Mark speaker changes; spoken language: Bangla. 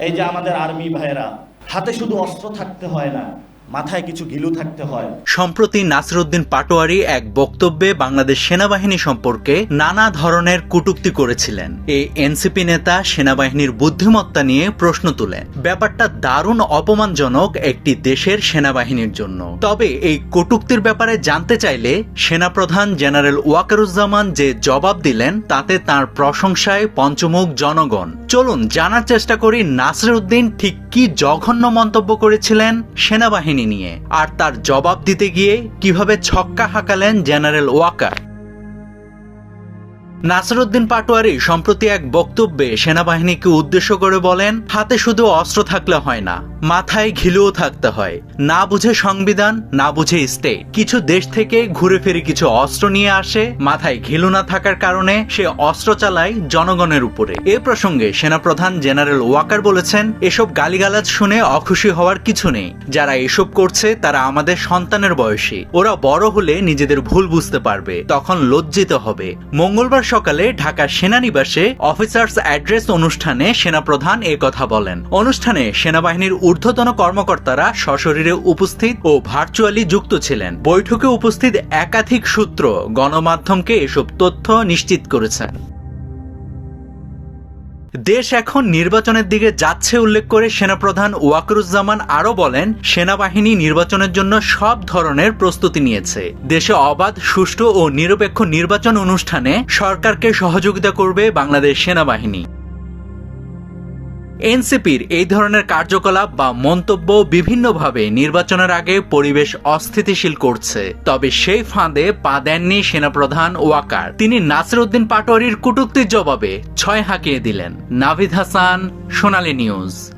Speaker 1: এই যে আমাদের আর্মি ভাইয়েরা হাতে শুধু অস্ত্র থাকতে হয় না মাথায় কিছু গিলু থাকতে হয়।
Speaker 2: সম্প্রতি নাসিরুদ্দিন পাটোয়ারি এক বক্তব্যে বাংলাদেশ সেনাবাহিনী সম্পর্কে নানা ধরনের কটূক্তি করেছিলেন। এই এনসিপি নেতা সেনাবাহিনীর বুদ্ধিমত্তা নিয়ে প্রশ্ন তুলেন। ব্যাপারটা দারুণ অপমানজনক একটি দেশের সেনাবাহিনীর জন্য। তবে এই কটূক্তির ব্যাপারে জানতে চাইলে সেনাপ্রধান জেনারেল ওয়াকারুজ্জামান যে জবাব দিলেন, তাতে তার প্রশংসায় পঞ্চমুখ জনগণ। চলুন, জানার চেষ্টা করি নাসিরুদ্দিন ঠিক কি জঘন্য মন্তব্য করেছিলেন সেনাবাহিনী নিয়ে? আর তার জবাব দিতে গিয়ে কীভাবে ছক্কা হাঁকালেন জেনারেল ওয়াকার? নাসরুদ্দিন পাটোয়ারি সম্প্রতি এক বক্তব্যে সেনাবাহিনীকে উদ্দেশ্য করে বলেন, হাতে শুধু অস্ত্র থাকলে হয় না মাথায় ঘিলুও থাকতে হয়। না বুঝে সংবিধান, না বুঝে স্টেট কিছু দেশ থেকে ঘুরে ফিরে কিছু অস্ত্র নিয়ে আসে। মাথায় ঘিলু না থাকার কারণে সে অস্ত্র চালায় জনগণের উপরে। এ প্রসঙ্গে সেনাপ্রধান জেনারেল ওয়াকার বলেছেন, এসব গালিগালাজ শুনে অখুশি হওয়ার কিছু নেই। যারা এসব করছে, তারা আমাদের সন্তানের বয়সী। ওরা বড় হলে নিজেদের ভুল বুঝতে পারবে, তখন লজ্জিত হবে। মঙ্গলবার সকালে ঢাকা সেনানিবাসে অফিসার্স অ্যাড্রেস অনুষ্ঠানে সেনাপ্রধান কথা বলেন। অনুষ্ঠানে সেনাবাহিনীর ঊর্ধ্বতন কর্মকর্তারা সশরীরে উপস্থিত ও ভার্চুয়ালি যুক্ত ছিলেন। বৈঠকে উপস্থিত একাধিক সূত্র গণমাধ্যমকে এসব তথ্য নিশ্চিত করেছেন। দেশ এখন নির্বাচনের দিকে যাচ্ছে উল্লেখ করে সেনাপ্রধান ওয়াকরুজ্জামান আরও বলেন, সেনাবাহিনী নির্বাচনের জন্য সব ধরনের প্রস্তুতি নিয়েছে। দেশে অবাধ, সুষ্ঠু ও নিরপেক্ষ নির্বাচন অনুষ্ঠানে সরকারকে সহযোগিতা করবে বাংলাদেশ সেনাবাহিনী। এনসিপির এই ধরনের কার্যকলাপ বা মন্তব্য বিভিন্নভাবে নির্বাচনের আগে পরিবেশ অস্থিতিশীল করছে। তবে সেই ফাঁদে পা দেননি সেনাপ্রধান ওয়াকার। তিনি নাসিরউদ্দিন পাটোয়ারির কটুক্তির জবাবে ছয় হাঁকিয়ে দিলেন। নাভিদ হাসান, সোনালী নিউজ।